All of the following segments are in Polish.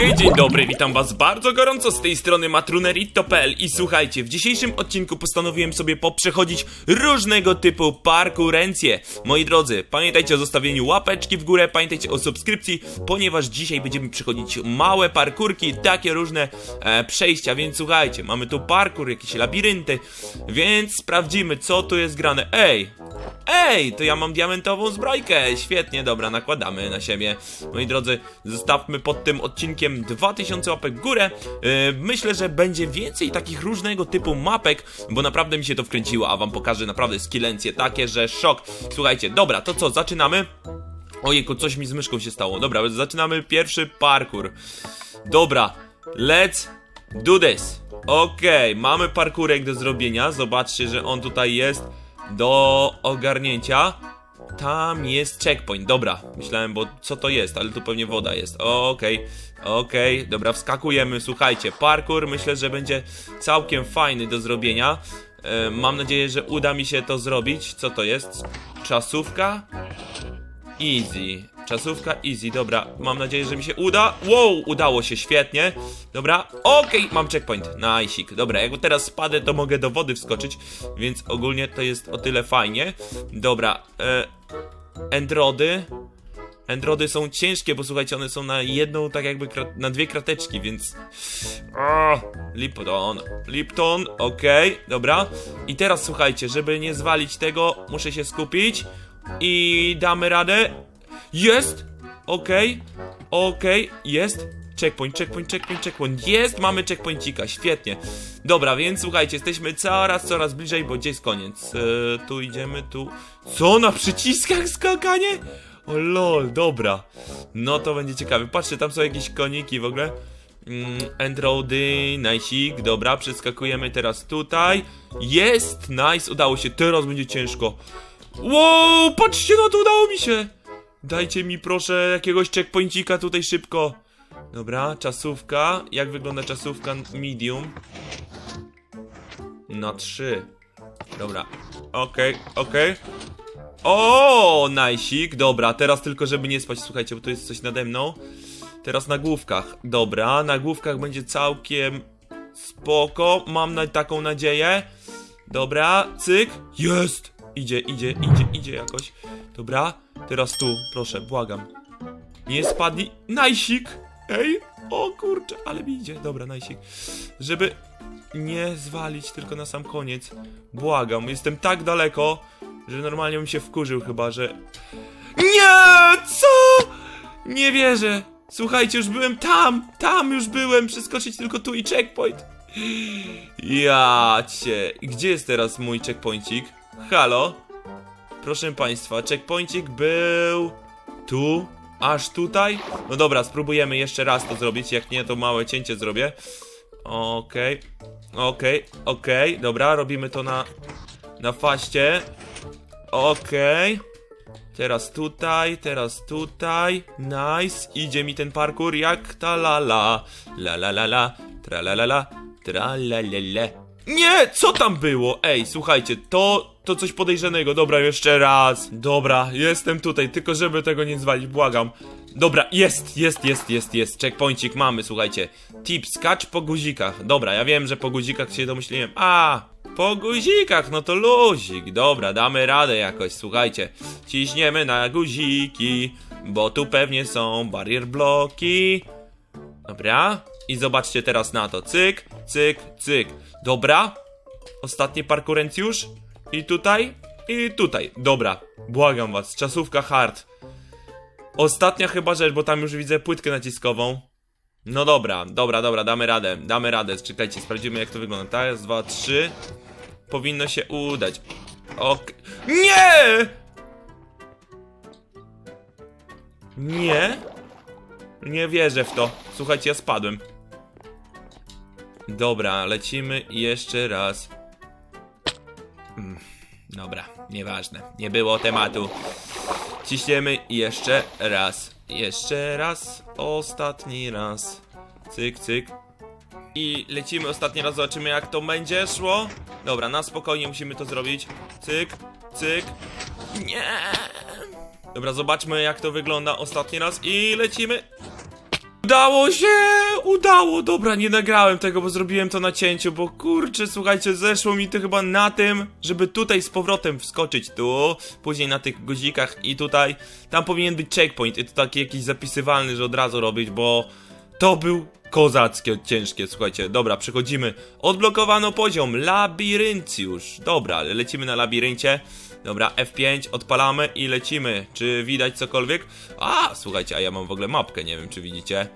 hej, dzień dobry, witam was bardzo gorąco z tej strony matrunerito.pl i słuchajcie, w dzisiejszym odcinku postanowiłem sobie poprzechodzić różnego typu parkurencje. Moi drodzy, pamiętajcie o zostawieniu łapeczki w górę, pamiętajcie o subskrypcji, ponieważ dzisiaj będziemy przechodzić małe parkurki, takie różne e, przejścia, więc słuchajcie, mamy tu parkur, jakieś labirynty, więc sprawdzimy co tu jest grane. Ej, Ej, to ja mam diamentową zbrojkę. Świetnie, dobra, nakładamy na siebie. Moi drodzy, zostawmy pod tym odcinkiem 2000 łapek w górę. Yy, myślę, że będzie więcej takich różnego typu mapek, bo naprawdę mi się to wkręciło, a wam pokażę naprawdę skillencje takie, że szok. Słuchajcie, dobra, to co, zaczynamy? Ojejku, coś mi z myszką się stało. Dobra, zaczynamy pierwszy parkour. Dobra, let's do this. Okej, mamy parkurek do zrobienia. Zobaczcie, że on tutaj jest do ogarnięcia. Tam jest checkpoint, dobra. Myślałem, bo co to jest, ale tu pewnie woda jest. Okej, okej, dobra, wskakujemy. Słuchajcie, parkour myślę, że będzie całkiem fajny do zrobienia. E, mam nadzieję, że uda mi się to zrobić. Co to jest? Czasówka? Easy. Czasówka easy, dobra. Mam nadzieję, że mi się uda. Wow, udało się, świetnie. Dobra, okej, mam checkpoint. Najsik. Dobra, jak teraz spadę, to mogę do wody wskoczyć, więc ogólnie to jest o tyle fajnie. Dobra, e, Endrody. Endrody są ciężkie, bo słuchajcie, one są na jedną, tak jakby na dwie krateczki, więc. O, Lipton. Lipton, okej, dobra. I teraz słuchajcie, żeby nie zwalić tego, muszę się skupić. I damy radę. Jest! Okej, okej, jest. Checkpoint, checkpoint, checkpoint, checkpoint. Jest, mamy checkpointika, świetnie. Dobra, więc słuchajcie, jesteśmy coraz, coraz bliżej, bo gdzie jest koniec? E, tu idziemy, tu. Co na przyciskach skakanie? O lol, dobra. No to będzie ciekawe. Patrzcie, tam są jakieś koniki w ogóle. Mm, Endrody, najsik, dobra, przeskakujemy teraz tutaj. Jest, nice, udało się, teraz będzie ciężko. Wow, patrzcie na to, udało mi się! Dajcie mi proszę jakiegoś checkpointika tutaj szybko. Dobra, czasówka. Jak wygląda czasówka medium? Na trzy. Dobra. Okej, okej. O, najsik. Dobra, teraz tylko żeby nie spać. Słuchajcie, bo tu jest coś nade mną. Teraz na główkach. Dobra, na główkach będzie całkiem spoko. Mam na taką nadzieję. Dobra, cyk. Jest! Idzie, idzie, idzie, idzie jakoś. Dobra, teraz tu, proszę, błagam. Nie spadnij. Najsik! Ej! O kurczę, ale mi idzie. Dobra, najsik. Żeby nie zwalić tylko na sam koniec. Błagam, jestem tak daleko, że normalnie bym się wkurzył chyba, że... Nie! Co? Nie wierzę. Słuchajcie, już byłem tam! Tam już byłem! Przeskoczyć tylko tu i checkpoint. Ja cię. Gdzie jest teraz mój checkpointik? Halo? Proszę państwa, checkpointik był tu, aż tutaj. No dobra, spróbujemy jeszcze raz to zrobić. Jak nie, to małe cięcie zrobię. Okej, okej, okej. Dobra, robimy to na, na faście. Okej. Teraz tutaj, teraz tutaj. Nice. Idzie mi ten parkour jak ta la la. La la la la. Tra la la la. Tra la la la. Nie! Co tam było? Ej, słuchajcie, to, to coś podejrzanego. Dobra, jeszcze raz. Dobra, jestem tutaj, tylko żeby tego nie zwalić, błagam. Dobra, jest, jest, jest, jest, jest. Checkpointik mamy, słuchajcie. Tip, skacz po guzikach. Dobra, ja wiem, że po guzikach się domyśliłem. A, po guzikach, no to luzik. Dobra, damy radę jakoś, słuchajcie. Ciśniemy na guziki, bo tu pewnie są barier bloki. Dobra. I zobaczcie teraz na to. Cyk, cyk, cyk. Dobra. Ostatnie parkurencjusz. I tutaj. I tutaj. Dobra. Błagam was. Czasówka hard. Ostatnia chyba rzecz, bo tam już widzę płytkę naciskową. No dobra, dobra, dobra, damy radę, damy radę. Czekajcie, sprawdzimy jak to wygląda. Tak, raz, dwa, trzy. Powinno się udać. Ok. Nie! Nie? Nie wierzę w to. Słuchajcie, ja spadłem. Dobra, lecimy jeszcze raz. Mm, Dobra, nieważne. Nie było tematu. Ciśniemy jeszcze raz. Jeszcze raz. Ostatni raz. Cyk, cyk. I lecimy ostatni raz, zobaczymy jak to będzie szło. Dobra, na spokojnie musimy to zrobić. Cyk, cyk. Nie! Dobra, zobaczmy jak to wygląda ostatni raz i lecimy. Udało się! Udało! Dobra, nie nagrałem tego, bo zrobiłem to na cięciu, bo kurczę, słuchajcie, zeszło mi to chyba na tym, żeby tutaj z powrotem wskoczyć tu, później na tych guzikach i tutaj. Tam powinien być checkpoint i to taki jakiś zapisywalny, że od razu robić, bo to był kozackie, ciężkie, słuchajcie. Dobra, przechodzimy. Odblokowano poziom, labiryncjusz. Dobra, lecimy na labiryncie. Dobra, F5, odpalamy i lecimy. Czy widać cokolwiek? A, słuchajcie, a ja mam w ogóle mapkę, nie wiem czy widzicie.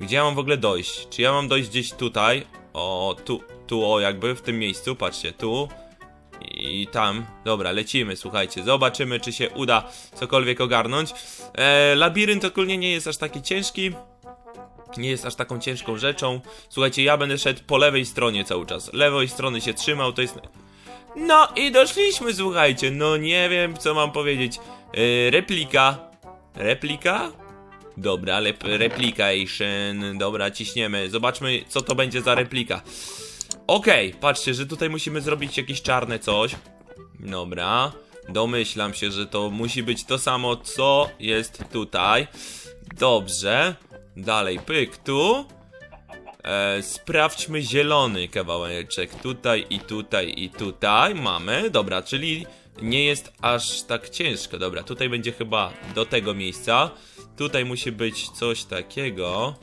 Gdzie ja mam w ogóle dojść? Czy ja mam dojść gdzieś tutaj? O, tu, tu, o, jakby w tym miejscu, patrzcie, tu. I tam. Dobra, lecimy, słuchajcie. Zobaczymy, czy się uda cokolwiek ogarnąć. E, labirynt ogólnie nie jest aż taki ciężki nie jest aż taką ciężką rzeczą. Słuchajcie, ja będę szedł po lewej stronie cały czas. Lewej strony się trzymał, to jest. No i doszliśmy, słuchajcie. No nie wiem, co mam powiedzieć. Yy, replika. Replika? Dobra, lep, replication. Dobra, ciśniemy. Zobaczmy, co to będzie za replika. Okej, patrzcie, że tutaj musimy zrobić jakieś czarne coś. Dobra. Domyślam się, że to musi być to samo, co jest tutaj. Dobrze. Dalej, pyk, tu. E, sprawdźmy zielony kawałeczek. Tutaj i tutaj i tutaj mamy. Dobra, czyli nie jest aż tak ciężko. Dobra, tutaj będzie chyba do tego miejsca. Tutaj musi być coś takiego.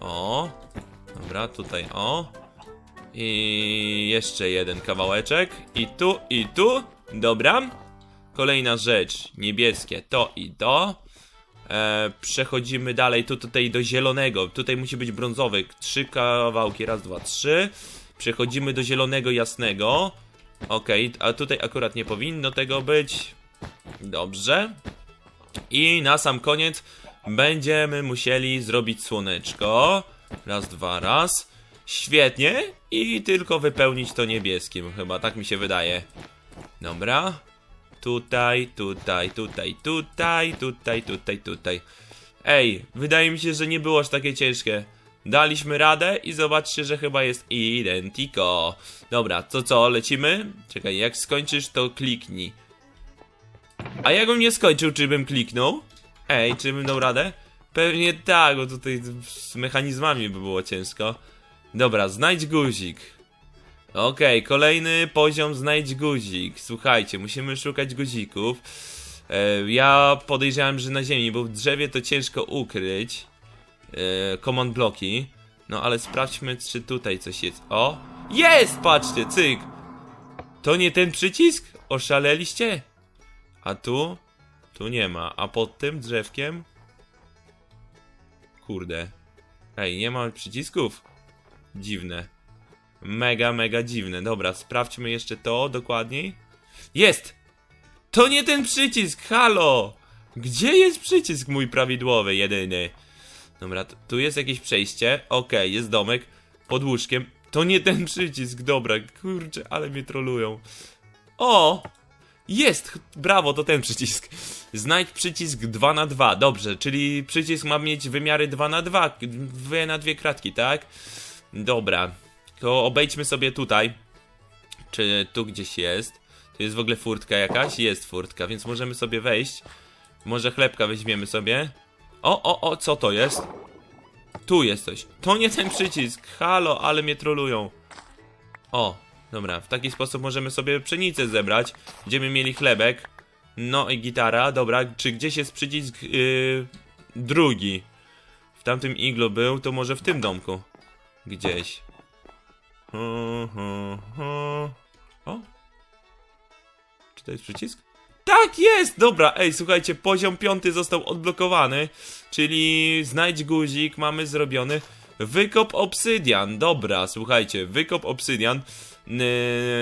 O. Dobra, tutaj o. I jeszcze jeden kawałeczek. I tu, i tu. Dobra. Kolejna rzecz. Niebieskie. To i to. E, przechodzimy dalej, tu tutaj do zielonego. Tutaj musi być brązowy. Trzy kawałki, raz, dwa, trzy. Przechodzimy do zielonego jasnego. Okej, a tutaj akurat nie powinno tego być. Dobrze. I na sam koniec będziemy musieli zrobić słoneczko. Raz, dwa, raz. Świetnie. I tylko wypełnić to niebieskim, chyba tak mi się wydaje. Dobra. Tutaj, tutaj, tutaj, tutaj, tutaj, tutaj, tutaj. Ej, wydaje mi się, że nie było aż takie ciężkie. Daliśmy radę i zobaczcie, że chyba jest identico. Dobra, to co, lecimy? Czekaj, jak skończysz, to kliknij. A jakbym nie skończył, czy bym kliknął? Ej, czy bym dał radę? Pewnie tak, bo tutaj z mechanizmami by było ciężko. Dobra, znajdź guzik. Okej, kolejny poziom znajdź guzik. Słuchajcie, musimy szukać guzików. E, ja podejrzewałem, że na ziemi, bo w drzewie to ciężko ukryć. E, command bloki. No ale sprawdźmy, czy tutaj coś jest. O! Jest! Patrzcie, cyk! To nie ten przycisk? Oszaleliście? A tu? Tu nie ma. A pod tym drzewkiem? Kurde. Ej, nie ma przycisków? Dziwne. Mega, mega dziwne. Dobra, sprawdźmy jeszcze to dokładniej. Jest! To nie ten przycisk, halo! Gdzie jest przycisk mój prawidłowy, jedyny? Dobra, tu jest jakieś przejście. Okej, jest domek pod łóżkiem. To nie ten przycisk, dobra, kurczę, ale mnie trolują. O! Jest! Brawo, to ten przycisk. Znajdź przycisk 2 na 2 Dobrze, czyli przycisk ma mieć wymiary 2 na 2 Dwie na dwie kratki, tak? Dobra. To obejdźmy sobie tutaj. Czy tu gdzieś jest? Tu jest w ogóle furtka jakaś? Jest furtka, więc możemy sobie wejść. Może chlebka weźmiemy sobie. O, o, o, co to jest? Tu jest coś. To nie ten przycisk. Halo, ale mnie trolują. O, dobra, w taki sposób możemy sobie pszenicę zebrać. Będziemy mieli chlebek. No i gitara, dobra. Czy gdzieś jest przycisk yy, drugi? W tamtym iglo był, to może w tym domku. Gdzieś. O? Czy to jest przycisk? Tak, jest! Dobra, ej, słuchajcie, poziom piąty został odblokowany, czyli znajdź guzik, mamy zrobiony. Wykop obsydian, dobra, słuchajcie, wykop obsydian. Yy,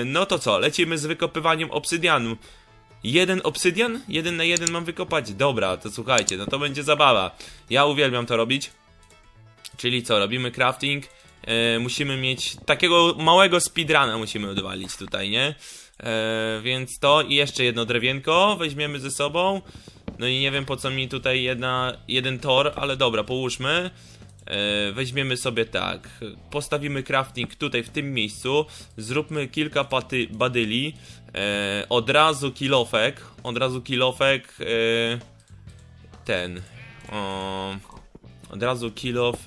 no to co, lecimy z wykopywaniem obsydianu. Jeden obsydian? Jeden na jeden mam wykopać? Dobra, to słuchajcie, no to będzie zabawa. Ja uwielbiam to robić. Czyli co, robimy crafting. E, musimy mieć takiego małego speedruna musimy odwalić tutaj, nie? E, więc to i jeszcze jedno drewienko weźmiemy ze sobą. No i nie wiem po co mi tutaj jedna, jeden tor, ale dobra, połóżmy. E, weźmiemy sobie tak, postawimy crafting tutaj w tym miejscu, zróbmy kilka paty, badyli, e, od razu kilofek, od razu kilofek, e, ten, o, od razu kilof,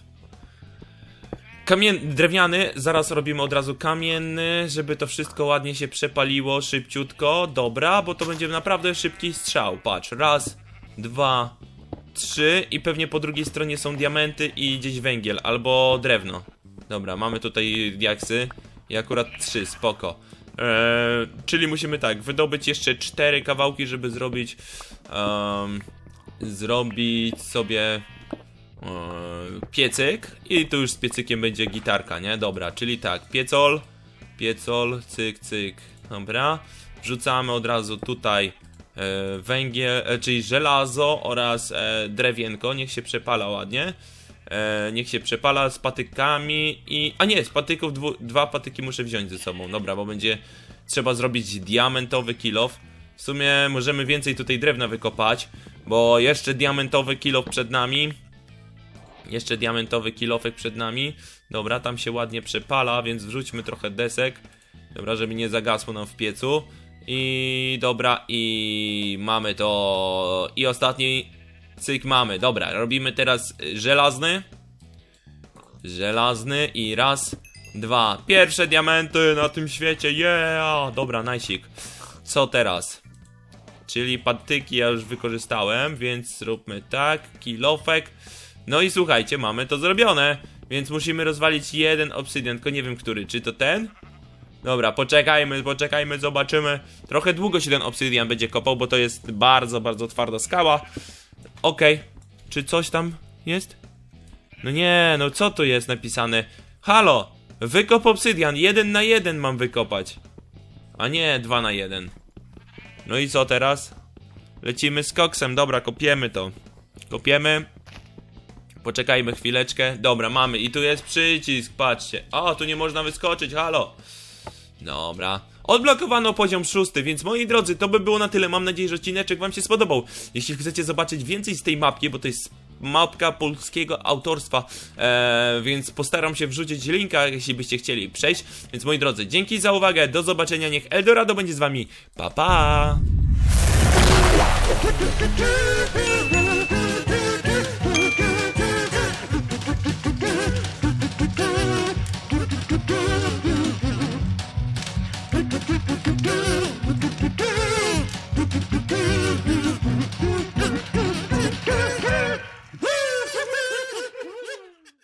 Kamien... drewniany, zaraz robimy od razu kamienny, żeby to wszystko ładnie się przepaliło, szybciutko, dobra, bo to będzie naprawdę szybki strzał, patrz, raz, dwa, trzy i pewnie po drugiej stronie są diamenty i gdzieś węgiel, albo drewno. Dobra, mamy tutaj diaksy i akurat trzy, spoko. Eee, czyli musimy tak, wydobyć jeszcze cztery kawałki, żeby zrobić, em, zrobić sobie piecyk i tu już z piecykiem będzie gitarka, nie? Dobra, czyli tak, piecol, piecol, cyk, cyk, dobra. Wrzucamy od razu tutaj e, węgiel, e, czyli żelazo oraz e, drewienko, niech się przepala ładnie. E, niech się przepala z patykami i... A nie, z patyków dwu, dwa patyki muszę wziąć ze sobą, dobra, bo będzie trzeba zrobić diamentowy kilof. W sumie możemy więcej tutaj drewna wykopać, bo jeszcze diamentowy kilof przed nami. Jeszcze diamentowy kilofek przed nami. Dobra, tam się ładnie przepala, więc wrzućmy trochę desek. Dobra, żeby nie zagasło nam w piecu. I dobra, i mamy to. I ostatni cyk mamy. Dobra, robimy teraz żelazny. Żelazny i raz, dwa. Pierwsze diamenty na tym świecie, yeah! Dobra, najsik. Co teraz? Czyli patyki ja już wykorzystałem, więc zróbmy tak, kilofek. No i słuchajcie, mamy to zrobione, więc musimy rozwalić jeden obsydian, tylko nie wiem który, czy to ten? Dobra, poczekajmy, poczekajmy, zobaczymy. Trochę długo się ten obsydian będzie kopał, bo to jest bardzo, bardzo twarda skała. Okej, czy coś tam jest? No nie, no co tu jest napisane? Halo, wykop obsydian, jeden na jeden mam wykopać. A nie, dwa na jeden. No i co teraz? Lecimy z koksem, dobra, kopiemy to. Kopiemy. Poczekajmy chwileczkę. Dobra, mamy. I tu jest przycisk, patrzcie. O, tu nie można wyskoczyć, halo. Dobra. Odblokowano poziom szósty, więc moi drodzy, to by było na tyle. Mam nadzieję, że odcineczek wam się spodobał. Jeśli chcecie zobaczyć więcej z tej mapki, bo to jest mapka polskiego autorstwa, e, więc postaram się wrzucić linka, jeśli byście chcieli przejść. Więc moi drodzy, dzięki za uwagę, do zobaczenia, niech Eldorado będzie z wami. Pa pa!